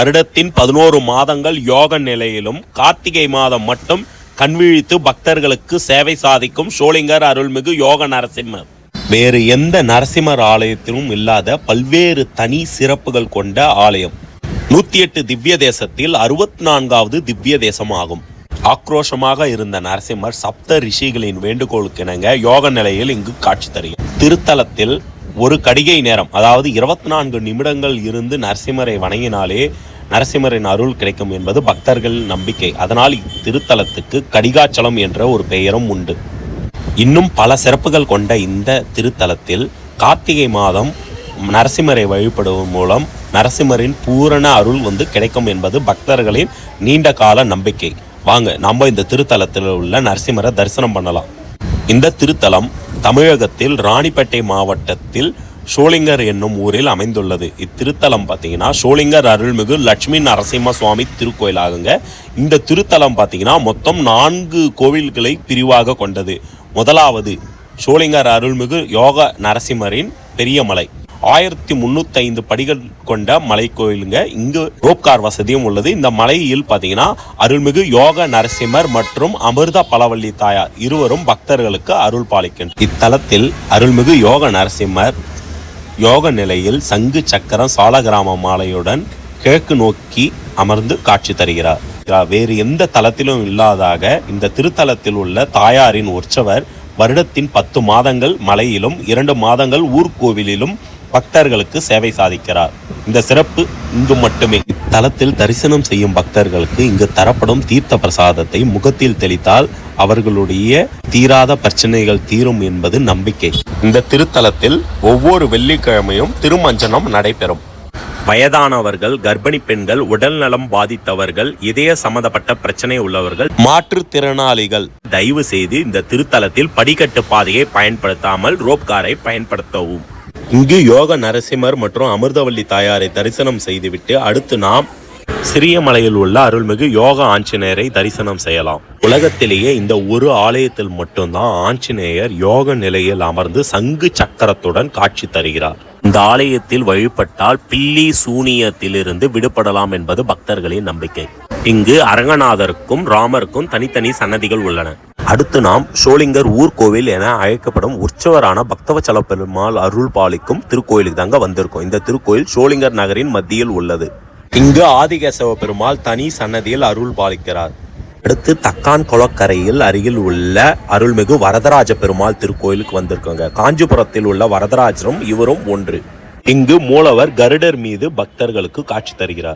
வருடத்தின் பதினோரு மாதங்கள் யோக நிலையிலும் கார்த்திகை மாதம் மட்டும் கண்விழித்து பக்தர்களுக்கு சேவை சாதிக்கும் சோளிங்கர் அருள்மிகு யோக நரசிம்மர். வேறு எந்த நரசிம்மர் ஆலயத்திலும் இல்லாத பல்வேறு தனி சிறப்புகள் கொண்ட ஆலயம். நூத்தி எட்டு திவ்ய தேசத்தில் அறுபத்தி நான்காவது திவ்ய தேசமாகும். ஆக்ரோஷமாக இருந்த நரசிம்மர் சப்த ரிஷிகளின் வேண்டுகோளுக்கு இணங்க யோக நிலையில் இங்கு காட்சி தருகிறார். திருத்தலத்தில் ஒரு கடிகை நேரம் அதாவது இருபத்தி நான்கு நிமிடங்கள் இருந்து நரசிம்மரை வணங்கினாலே நரசிம்மரின் அருள் கிடைக்கும் என்பது பக்தர்கள் நம்பிக்கை. அதனால் இத்திருத்தலத்துக்கு கடிகாச்சலம் என்ற ஒரு பெயரும் உண்டு. இன்னும் பல சிறப்புகள் கொண்ட இந்த திருத்தலத்தில் கார்த்திகை மாதம் நரசிம்மரை வழிபடுவதன் மூலம் நரசிம்மரின் பூரண அருள் வந்து கிடைக்கும் என்பது பக்தர்களின் நீண்ட கால நம்பிக்கை. வாங்க நம்ம இந்த திருத்தலத்தில் உள்ள நரசிம்மரை தரிசனம் பண்ணலாம். இந்த திருத்தலம் தமிழகத்தில் ராணிப்பேட்டை மாவட்டத்தில் சோளிங்கர் என்னும் ஊரில் அமைந்துள்ளது. இத்திருத்தலம் பார்த்தீங்கன்னா சோளிங்கர் அருள்மிகு லட்சுமி நரசிம்ம சுவாமி திருக்கோயிலாகுங்க. இந்த திருத்தலம் பார்த்தீங்கன்னா மொத்தம் நான்கு கோவில்களை பிரிவாக கொண்டது. முதலாவது சோளிங்கர் அருள்மிகு யோக நரசிம்மரின் பெரிய மலை. ஆயிரத்தி முந்நூற்றி ஐந்து படிகள் கொண்ட மலை கோயிலுங்க இங்கு ரோப்கார் வசதியும் உள்ளது. இந்த மலையில் பார்த்தீங்கன்னா அருள்மிகு யோக நரசிம்மர் மற்றும் அமிர்த பலவள்ளி தாயார் இருவரும் பக்தர்களுக்கு அருள் பாலிக்கின்றனர். இத்தலத்தில் அருள்மிகு யோக நரசிம்மர் யோக நிலையில் சங்கு சக்கரம் சாலகிராம மாலையுடன் கிழக்கு நோக்கி அமர்ந்து காட்சி தருகிறார். வேறு எந்த தலத்திலும் இல்லாதாக இந்த திருத்தலத்தில் உள்ள தாயாரின் உற்சவர் வருடத்தின் பத்து மாதங்கள் மலையிலும் இரண்டு மாதங்கள் ஊர்கோவிலிலும் பக்தர்களுக்கு சேவை சாதிக்கிறார். இந்த சிறப்பு இங்கு மட்டுமே. தலத்தில் தரிசனம் செய்யும் பக்தர்களுக்கு இங்கு தரப்படும் தீர்த்த பிரசாதத்தை முகத்தில் தெளித்தால் அவர்களுடைய தீராத பிரச்சனைகள் தீரும் என்பது நம்பிக்கை. இந்த திருத்தலத்தில் ஒவ்வொரு வெள்ளிக்கிழமையும் திருமஞ்சனம் நடைபெறும். வயதானவர்கள் கர்ப்பிணி பெண்கள் உடல் நலம் பாதித்தவர்கள் இதய சம்பந்தப்பட்ட பிரச்சனை உள்ளவர்கள் மாற்றுத்திறனாளிகள் தயவு செய்து இந்த திருத்தலத்தில் படிக்கட்டு பாதையை பயன்படுத்தாமல் ரோப்காரை பயன்படுத்தவும். இங்கு யோக நரசிம்மர் மற்றும் அமிர்தவல்லி தாயாரை தரிசனம் செய்துவிட்டு அடுத்து நாம் சிறியமலையில் உள்ள அருள்மிகு யோக ஆஞ்சநேயரை தரிசனம் செய்யலாம். உலகத்திலேயே இந்த ஒரு ஆலயத்தில் மட்டும்தான் ஆஞ்சநேயர் யோக நிலையில் அமர்ந்து சங்கு சக்கரத்துடன் காட்சி தருகிறார். இந்த ஆலயத்தில் வழிபட்டால் பில்லி சூனியத்திலிருந்து விடுபடலாம் என்பது பக்தர்களின் நம்பிக்கை. இங்கு அரங்கநாதருக்கும் ராமருக்கும் தனித்தனி சன்னதிகள் உள்ளன. அடுத்து நாம் சோளிங்கர் ஊர்கோவில் என அழைக்கப்படும் உற்சவரான பக்தவச்சல பெருமாள் அருள் பாலிக்கும் திருக்கோயிலுக்கு தாங்க வந்திருக்கோம். இந்த திருக்கோயில் சோளிங்கர் நகரின் மத்தியில் உள்ளது. இங்கு ஆதிகேசவ பெருமாள் தனி சன்னதியில் அருள் பாலிக்கிறார். அடுத்து தக்கான் குளக்கரையில் அருகில் உள்ள அருள்மிகு வரதராஜ பெருமாள் திருக்கோயிலுக்கு வந்திருக்கோங்க. காஞ்சிபுரத்தில் உள்ள வரதராஜரும் இவரும் ஒன்று. இங்கு மூலவர் கருடர் மீது பக்தர்களுக்கு காட்சி தருகிறார்.